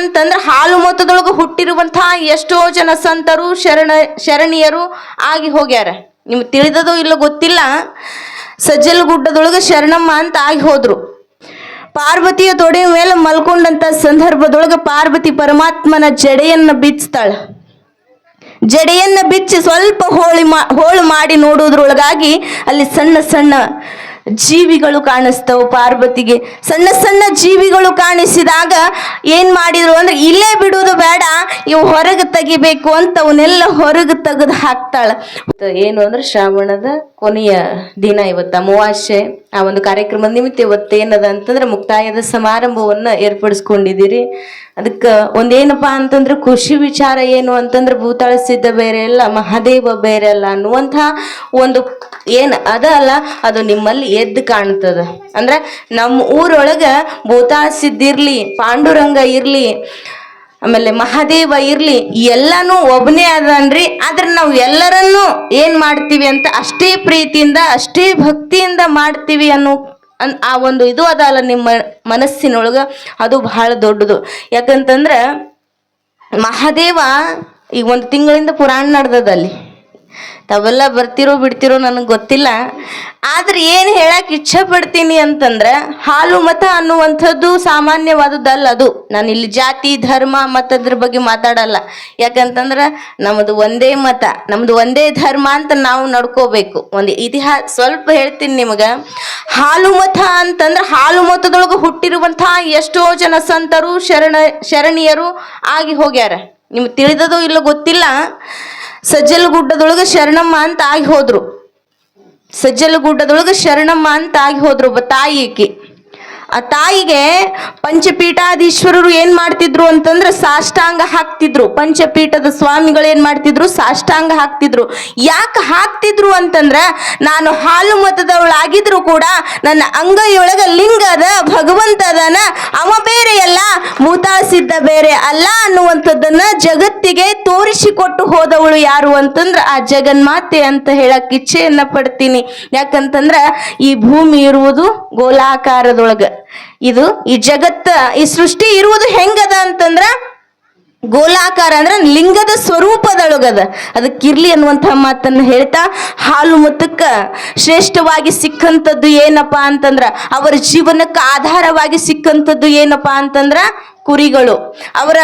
ಅಂತಂದ್ರೆ ಹಾಲು ಮೊತ್ತದೊಳಗೆ ಹುಟ್ಟಿರುವಂತಹ ಎಷ್ಟೋ ಜನ ಸಂತರು, ಶರಣ, ಶರಣೀಯರು ಆಗಿ ಹೋಗ್ಯಾರ. ನಿಮ್ಗೆ ತಿಳಿದದೋ ಇಲ್ಲ ಗೊತ್ತಿಲ್ಲ. ಸಜ್ಜಲ್ ಗುಡ್ಡದೊಳಗೆ ಶರಣಮ್ಮ ಅಂತ ಆಗಿ ಹೋದ್ರು. ಪಾರ್ವತಿಯ ತೊಡೆ ಮೇಲೆ ಮಲ್ಕೊಂಡಂತ ಸಂದರ್ಭದೊಳಗೆ ಪಾರ್ವತಿ ಪರಮಾತ್ಮನ ಜಡೆಯನ್ನ ಬಿಚ್ಚತಾಳ ಜಡೆಯನ್ನ ಬಿಚ್ಚಿ ಸ್ವಲ್ಪ ಹೋಳಿ ಮಾ, ಹೋಳು ಮಾಡಿ ನೋಡೋದ್ರೊಳಗಾಗಿ ಅಲ್ಲಿ ಸಣ್ಣ ಸಣ್ಣ ಜೀವಿಗಳು ಕಾಣಿಸ್ತವು. ಪಾರ್ವತಿಗೆ ಸಣ್ಣ ಸಣ್ಣ ಜೀವಿಗಳು ಕಾಣಿಸಿದಾಗ ಏನ್ ಮಾಡಿದ್ರು ಅಂದ್ರೆ, ಇಲ್ಲೇ ಬಿಡುವುದು ಬೇಡ, ಇವು ಹೊರಗೆ ತೆಗಿಬೇಕು ಅಂತ ಅವನ್ನೆಲ್ಲ ಹೊರಗೆ ತೆಗೆದು ಹಾಕ್ತಾಳ. ಏನು ಅಂದ್ರೆ ಶ್ರಾವಣದ ಕೊನೆಯ ದಿನ ಇವತ್ತು, ಅಮಾವಾಸ್ಯೆ. ಆ ಒಂದು ಕಾರ್ಯಕ್ರಮದ ನಿಮಿತ್ತ ಇವತ್ತು ಏನದ ಅಂತಂದ್ರೆ ಮುಕ್ತಾಯದ ಸಮಾರಂಭವನ್ನ ಏರ್ಪಡಿಸ್ಕೊಂಡಿದ್ದೀರಿ. ಅದಕ್ಕೆ ಒಂದೇನಪ್ಪ ಅಂತಂದ್ರೆ ಖುಷಿ ವಿಚಾರ ಏನು ಅಂತಂದ್ರೆ ಭೂತಾಳ ಸಿದ್ಧ ಬೇರೆ ಅಲ್ಲ, ಮಹಾದೇವ ಬೇರೆ ಅಲ್ಲ ಅನ್ನುವಂತಹ ಒಂದು ಏನು ಅದ ಅಲ್ಲ, ಅದು ನಿಮ್ಮಲ್ಲಿ ಎದ್ದು ಕಾಣ್ತದ. ಅಂದ್ರೆ ನಮ್ಮ ಊರೊಳಗ ಭೂತಾಳ ಸಿದ್ಧ ಇರ್ಲಿ, ಪಾಂಡುರಂಗ ಇರ್ಲಿ ಆಮೇಲೆ ಮಹಾದೇವ ಇರ್ಲಿ, ಎಲ್ಲಾನು ಒಬ್ಬನೇ ಅದನ್ರಿ ಆದ್ರೆ ನಾವು ಎಲ್ಲರನ್ನೂ ಏನ್ ಮಾಡ್ತೀವಿ ಅಂತ ಅಷ್ಟೇ ಪ್ರೀತಿಯಿಂದ, ಅಷ್ಟೇ ಭಕ್ತಿಯಿಂದ ಮಾಡ್ತೀವಿ ಅನ್ನೋ ಅನ್ ಆ ಒಂದು ಇದು ಅದಲ್ಲ ನಿಮ್ಮ ಮನಸ್ಸಿನೊಳಗ, ಅದು ಬಹಳ ದೊಡ್ಡದು. ಯಾಕಂತಂದ್ರ ಮಹಾದೇವ ಈಗ ಒಂದು ತಿಂಗಳಿಂದ ಪುರಾಣ ನಡೆದದ ಅಲ್ಲಿ ತಾವೆಲ್ಲ ಬರ್ತಿರೋ ಬಿಡ್ತಿರೋ ನನಗೆ ಗೊತ್ತಿಲ್ಲ. ಆದ್ರೆ ಏನು ಹೇಳಕ್ಕೆ ಇಚ್ಛೆ ಪಡ್ತೀನಿ ಅಂತಂದ್ರೆ ಹಾಲು ಮತ ಅನ್ನುವಂಥದ್ದು ಸಾಮಾನ್ಯವಾದದ್ದಲ್ಲ ಅದು. ನಾನು ಇಲ್ಲಿ ಜಾತಿ, ಧರ್ಮ ಮತದ್ರ ಬಗ್ಗೆ ಮಾತಾಡಲ್ಲ. ಯಾಕಂತಂದ್ರೆ ನಮ್ಮದು ಒಂದೇ ಮತ, ನಮ್ದು ಒಂದೇ ಧರ್ಮ ಅಂತ ನಾವು ನಡ್ಕೋಬೇಕು. ಒಂದು ಇತಿಹಾಸ ಸ್ವಲ್ಪ ಹೇಳ್ತೀನಿ ನಿಮಗೆ. ಹಾಲು ಮತ ಅಂತಂದ್ರೆ ಹಾಲು ಮತದೊಳಗೆ ಹುಟ್ಟಿರುವಂತಹ ಎಷ್ಟೋ ಜನ ಸಂತರು, ಶರಣ, ಶರಣಿಯರು ಆಗಿ ಹೋಗ್ಯಾರ. ನಿಮ್ಗೆ ತಿಳಿದದೋ ಇಲ್ಲ ಗೊತ್ತಿಲ್ಲ. ಸಜ್ಜಲ ಗುಡ್ಡದೊಳಗೆ ಶರಣಮ್ಮ ಅಂತ ಆಗಿ ಹೋದ್ರು. ಸಜ್ಜಲ ಗುಡ್ಡದೊಳಗೆ ಶರಣಮ್ಮ ಅಂತ ಆಗಿ ಹೋದ್ರು ತಾಯಿ ಈಕಿ. ಆ ತಾಯಿಗೆ ಪಂಚಪೀಠಾಧೀಶ್ವರರು ಏನ್ ಮಾಡ್ತಿದ್ರು ಅಂತಂದ್ರೆ ಸಾಷ್ಟಾಂಗ ಹಾಕ್ತಿದ್ರು. ಪಂಚಪೀಠದ ಸ್ವಾಮಿಗಳು ಏನ್ ಮಾಡ್ತಿದ್ರು? ಸಾಷ್ಟಾಂಗ ಹಾಕ್ತಿದ್ರು. ಯಾಕೆ ಹಾಕ್ತಿದ್ರು ಅಂತಂದ್ರೆ ನಾನು ಹಾಲು ಮತದವಳಾಗಿದ್ರು ಕೂಡ ನನ್ನ ಅಂಗೈಯೊಳಗ ಲಿಂಗ ಅದ ಭಗವಂತ ಅದನ ಅವ ಬೇರೆ ಅಲ್ಲ, ಮೂತಾಸಿದ್ದ ಬೇರೆ ಅಲ್ಲ ಅನ್ನುವಂಥದ್ದನ್ನ ಜಗತ್ತಿಗೆ ತೋರಿಸಿಕೊಟ್ಟು ಹೋದವಳು ಯಾರು ಅಂತಂದ್ರೆ ಆ ಜಗನ್ಮಾತೆ ಅಂತ ಹೇಳಕ್ ಇಚ್ಛೆಯನ್ನ ಪಡ್ತೀನಿ. ಯಾಕಂತಂದ್ರ ಈ ಭೂಮಿ ಇರುವುದು ಗೋಲಾಕಾರದೊಳಗ. ಇದು ಈ ಜಗತ್ತ, ಈ ಸೃಷ್ಟಿ ಇರುವುದು ಹೆಂಗದ ಅಂತಂದ್ರ ಗೋಲಾಕಾರ ಅಂದ್ರೆ ಲಿಂಗದ ಸ್ವರೂಪದೊಳಗದ. ಅದಕ್ಕಿರ್ಲಿ ಅನ್ನುವಂತಹ ಮಾತನ್ನ ಹೇಳ್ತಾ, ಹಾಲು ಮುತ್ತಕ್ಕ ಶ್ರೇಷ್ಠವಾಗಿ ಸಿಕ್ಕಂಥದ್ದು ಏನಪ್ಪಾ ಅಂತಂದ್ರ, ಅವರ ಜೀವನಕ್ಕೆ ಆಧಾರವಾಗಿ ಸಿಕ್ಕಂಥದ್ದು ಏನಪ್ಪಾ ಅಂತಂದ್ರ ಕುರಿಗಳು. ಅವರ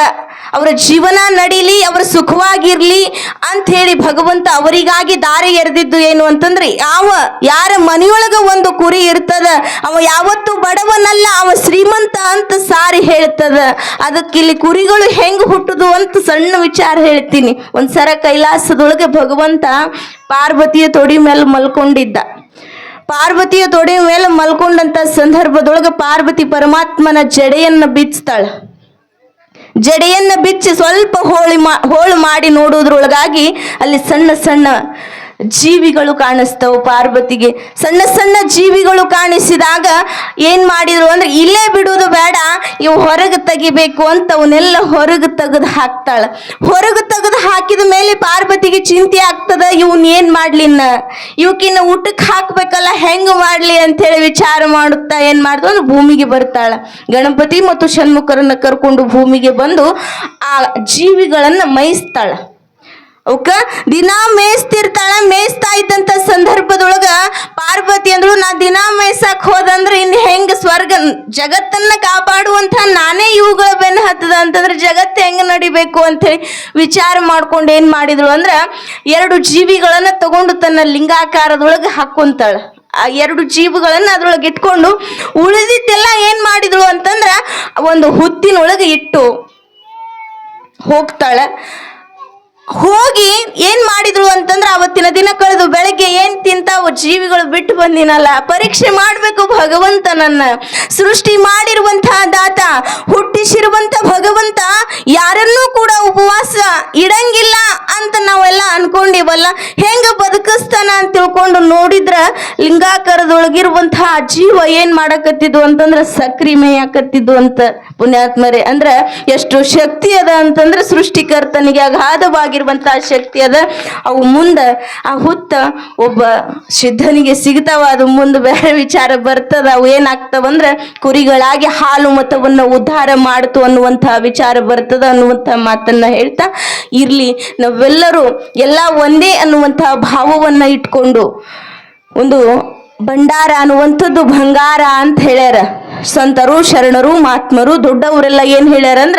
ಅವರ ಜೀವನ ನಡೀಲಿ, ಅವರ ಸುಖವಾಗಿರ್ಲಿ ಅಂತ ಹೇಳಿ ಭಗವಂತ ಅವರಿಗಾಗಿ ದಾರಿ ಎರೆದಿದ್ದು ಏನು ಅಂತಂದ್ರೆ, ಯಾವ, ಯಾರ ಮನೆಯೊಳಗ ಒಂದು ಕುರಿ ಇರ್ತದ, ಅವ ಯಾವತ್ತು ಬಡವನಲ್ಲ, ಅವ ಶ್ರೀಮಂತ ಅಂತ ಸಾರಿ ಹೇಳ್ತದ. ಅದಕ್ಕೆ ಇಲ್ಲಿ ಕುರಿಗಳು ಹೆಂಗ್ ಹುಟ್ಟುದು ಅಂತ ಸಣ್ಣ ವಿಚಾರ ಹೇಳ್ತೀನಿ. ಒಂದ್ಸರ ಕೈಲಾಸದೊಳಗೆ ಭಗವಂತ ಪಾರ್ವತಿಯ ತೊಡಿ ಮೇಲೆ ಮಲ್ಕೊಂಡಿದ್ದ. ಪಾರ್ವತಿಯ ತೊಡೆ ಮೇಲೆ ಮಲ್ಕೊಂಡಂತ ಸಂದರ್ಭದೊಳಗೆ ಪಾರ್ವತಿ ಪರಮಾತ್ಮನ ಜಡೆಯನ್ನ ಬಿಚ್ತಾಳ. ಜಡೆಯನ್ನ ಬಿಚ್ಚಿ ಸ್ವಲ್ಪ ಹೋಳಿ ಮಾ, ಹೋಳು ಮಾಡಿ ನೋಡೋದ್ರೊಳಗಾಗಿ ಅಲ್ಲಿ ಸಣ್ಣ ಸಣ್ಣ ಜೀವಿಗಳು ಕಾಣಿಸ್ತವು. ಪಾರ್ವತಿಗೆ ಸಣ್ಣ ಸಣ್ಣ ಜೀವಿಗಳು ಕಾಣಿಸಿದಾಗ ಏನ್ ಮಾಡಿದ್ರು ಅಂದ್ರೆ, ಇಲ್ಲೇ ಬಿಡುವುದು ಬೇಡ, ಇವು ಹೊರಗೆ ತೆಗಿಬೇಕು ಅಂತ ಅವನ್ನೆಲ್ಲ ಹೊರಗೆ ತೆಗೆದು ಹಾಕ್ತಾಳ. ಹೊರಗೆ ತೆಗೆದು ಹಾಕಿದ ಮೇಲೆ ಪಾರ್ವತಿಗೆ ಚಿಂತೆ ಆಗ್ತದ, ಇವನ್ ಏನ್ ಮಾಡ್ಲಿನ್ನ ಇವಕಿನ್ನ ಊಟಕ್ಕೆ ಹಾಕ್ಬೇಕಲ್ಲ, ಹೆಂಗ್ ಮಾಡ್ಲಿ ಅಂತ ಹೇಳಿ ವಿಚಾರ ಮಾಡುತ್ತಾ ಏನ್ ಮಾಡ್ದು? ಅಂದ್ರೆ ಭೂಮಿಗೆ ಬರ್ತಾಳ. ಗಣಪತಿ ಮತ್ತು ಷಣ್ಮುಖರನ್ನ ಕರ್ಕೊಂಡು ಭೂಮಿಗೆ ಬಂದು ಆ ಜೀವಿಗಳನ್ನ ಮೈಸ್ತಾಳ ಅವಕ್ಕ, ದಿನಾ ಮೇಯ್ಸ್ತಿರ್ತಾಳ ಮೇಯ್ಸ್ತಾ ಇದ್ದಂತ ಸಂದರ್ಭದೊಳಗ ಪಾರ್ವತಿ ಅಂದ್ರು ನಾ ದಿನಾ ಮೇಯ್ಸಕ್ ಹೋದಂದ್ರೆ ಇನ್ ಹೆಂಗ್ ಸ್ವರ್ಗ, ಜಗತ್ತನ್ನ ಕಾಪಾಡುವಂತ ನಾನೇ ಇವುಗಳ ಬೆನ್ನ ಹತ್ತದ ಅಂತಂದ್ರೆ ಜಗತ್ತು ಹೆಂಗ ನಡಿಬೇಕು? ಅಂತ ಹೇಳಿ ವಿಚಾರ ಮಾಡ್ಕೊಂಡು ಏನ್ ಮಾಡಿದ್ರು ಅಂದ್ರ, ಎರಡು ಜೀವಿಗಳನ್ನ ತಗೊಂಡು ತನ್ನ ಲಿಂಗಾಕಾರದೊಳಗೆ ಹಾಕೊಂತಾಳ. ಆ ಎರಡು ಜೀವಗಳನ್ನ ಅದ್ರೊಳಗೆ ಇಟ್ಕೊಂಡು ಉಳಿದಿದ್ದೆಲ್ಲ ಏನ್ ಮಾಡಿದ್ರು ಅಂತಂದ್ರ, ಒಂದು ಹುತ್ತಿನೊಳಗೆ ಇಟ್ಟು ಹೋಗ್ತಾಳ. ಹೋಗಿ ಏನ್ ಮಾಡಿದ್ರು ಅಂತಂದ್ರೆ ಅವತ್ತಿನ ದಿನ ಕಳೆದು ಬೆಳಗ್ಗೆ ಏನ್ ತಿಂತಾವು ಜೀವಿಗಳು ಬಿಟ್ಟು ಬಂದಿನಲ್ಲ. ಪರೀಕ್ಷೆ ಮಾಡ್ಬೇಕು ಭಗವಂತನನ್ನ ಸೃಷ್ಟಿ ಮಾಡಿರುವಂತಹ ದಾತ, ಹುಟ್ಟಿಸಿರುವಂತ ಭಗವಂತ ಯಾರನ್ನೂ ಕೂಡ ಉಪವಾಸ ಇಡಂಗಿಲ್ಲ ಅಂತ ನಾವೆಲ್ಲ ಅನ್ಕೊಂಡಿವಲ್ಲ? ಹೆಂಗ ಬದುಕಿಸ್ತಾನ ಅಂತ ತಿಳ್ಕೊಂಡು ನೋಡಿದ್ರ ಲಿಂಗಾಕಾರದೊಳಗಿರುವಂತಹ ಜೀವ ಏನ್ ಮಾಡಕತ್ತಿದ್ವು ಅಂತಂದ್ರ ಸಕ್ರಿ ಮೇಯಾಕತ್ತಿದ್ವು ಅಂತ ಪುಣ್ಯಾತ್ಮರೇ. ಅಂದ್ರ ಎಷ್ಟು ಶಕ್ತಿ ಅದ ಅಂತಂದ್ರ ಸೃಷ್ಟಿಕರ್ತನಿಗೆ ಅಗಾಧವಾಗಿರುವಂತಹ ಶಕ್ತಿ ಅದ. ಅವು ಮುಂದ ಆ ಹುತ್ತ ಒಬ್ಬ ಸಿದ್ಧನಿಗೆ ಸಿಗ್ತಾವ, ಅದು ಮುಂದೆ ಬೇರೆ ವಿಚಾರ ಬರ್ತದ. ಅವು ಏನಾಗ್ತಾವಂದ್ರ ಕುರಿಗಳಾಗಿ ಹಾಲು ಮತವನ್ನು ಉದ್ಧಾರ ಮಾಡ್ತು ಅನ್ನುವಂತಹ ವಿಚಾರ ಬರ್ತದ. ಅನ್ನುವಂತಹ ಮಾತನ್ನ ಹೇಳ್ತಾ ಇರ್ಲಿ. ನಾವೆಲ್ಲರೂ ಎಲ್ಲ ಒಂದೇ ಅನ್ನುವಂತಹ ಭಾವವನ್ನ ಇಟ್ಕೊಂಡು ಒಂದು ಭಂಡಾರ ಅನ್ನುವಂಥದ್ದು ಬಂಗಾರ ಅಂತ ಹೇಳ್ಯಾರ. ಸಂತರು, ಶರಣರು, ಮಹಾತ್ಮರು, ದೊಡ್ಡವರೆಲ್ಲ ಏನ್ ಹೇಳ್ಯಾರ ಅಂದ್ರ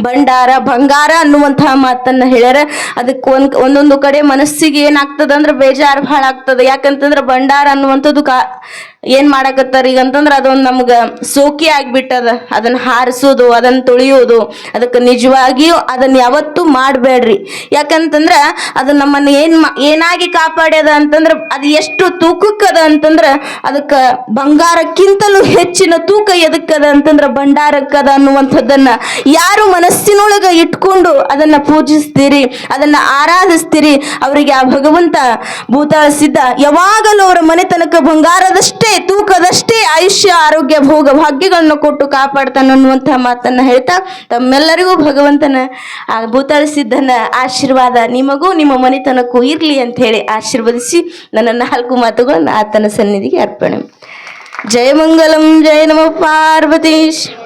ಭಂಡಾರ, ಬಂಗಾರ ಅನ್ನುವಂತಹ ಮಾತನ್ನ ಹೇಳ್ಯಾರ. ಅದಕ್ಕೆ ಒಂದ್ ಒಂದೊಂದು ಕಡೆ ಮನಸ್ಸಿಗೆ ಏನಾಗ್ತದ ಅಂದ್ರೆ ಬೇಜಾರು ಭಾಳ ಆಗ್ತದ. ಯಾಕಂತಂದ್ರ ಭಂಡಾರ ಅನ್ನುವಂಥದ್ದು ಕಾ ಏನ್ ಮಾಡಾಕತ್ತಾರ ಈಗ ಅಂತಂದ್ರ ಅದೊಂದು ನಮ್ಗ ಸೋಕಿ ಆಗ್ಬಿಟ್ಟದ. ಅದನ್ನ ಹಾರಿಸೋದು ಅದನ್ನ ತುಳಿಯೋದು, ಅದಕ್ಕೆ ನಿಜವಾಗಿಯೂ ಅದನ್ನ ಯಾವತ್ತೂ ಮಾಡಬೇಡ್ರಿ ಯಾಕಂತಂದ್ರ ಅದು ನಮ್ಮನ್ನ ಏನ್ ಏನಾಗಿ ಕಾಪಾಡ್ಯದ ಅಂತಂದ್ರ ಅದು ಎಷ್ಟು ತೂಕಕ್ಕದ ಅಂತಂದ್ರ ಅದಕ್ಕ ಬಂಗಾರಕ್ಕಿಂತಲೂ ಹೆಚ್ಚಿನ ತೂಕ ಎದಕ್ಕದ ಅಂತಂದ್ರ ಭಂಡಾರಕ್ಕದ ಅನ್ನುವಂಥದ್ದನ್ನ ಯಾರು ಮನಸ್ಸಿನೊಳಗ ಇಟ್ಕೊಂಡು ಅದನ್ನ ಪೂಜಿಸ್ತೀರಿ, ಅದನ್ನ ಆರಾಧಿಸ್ತೀರಿ, ಅವರಿಗೆ ಆ ಭಗವಂತ ಭೂತಾಳಿಸಿದ್ದ ಯಾವಾಗಲೂ ಅವರ ಮನೆತನಕ ಬಂಗಾರದಷ್ಟೇ ತೂಕದಷ್ಟೇ ಆಯುಷ್ಯ, ಆರೋಗ್ಯ, ಭೋಗ, ಭಾಗ್ಯಗಳನ್ನು ಕೊಟ್ಟು ಕಾಪಾಡ್ತಾನೆ ಅನ್ನುವಂತಹ ಮಾತನ್ನ ಹೇಳ್ತಾ ತಮ್ಮೆಲ್ಲರಿಗೂ ಭಗವಂತನ ಆ ಸಿದ್ಧನ ಆಶೀರ್ವಾದ ನಿಮಗೂ, ನಿಮ್ಮ ಮನೆತನಕ್ಕೂ ಇರ್ಲಿ ಅಂತ ಹೇಳಿ ಆಶೀರ್ವದಿಸಿ ನನ್ನ ನಾಲ್ಕು ಮಾತುಗಳನ್ನು ಆತನ ಸನ್ನಿಧಿಗೆ ಅರ್ಪಣೆ. ಜಯ ಮಂಗಲಂ, ಜಯ ನಮ ಪಾರ್ವತೀಶ್.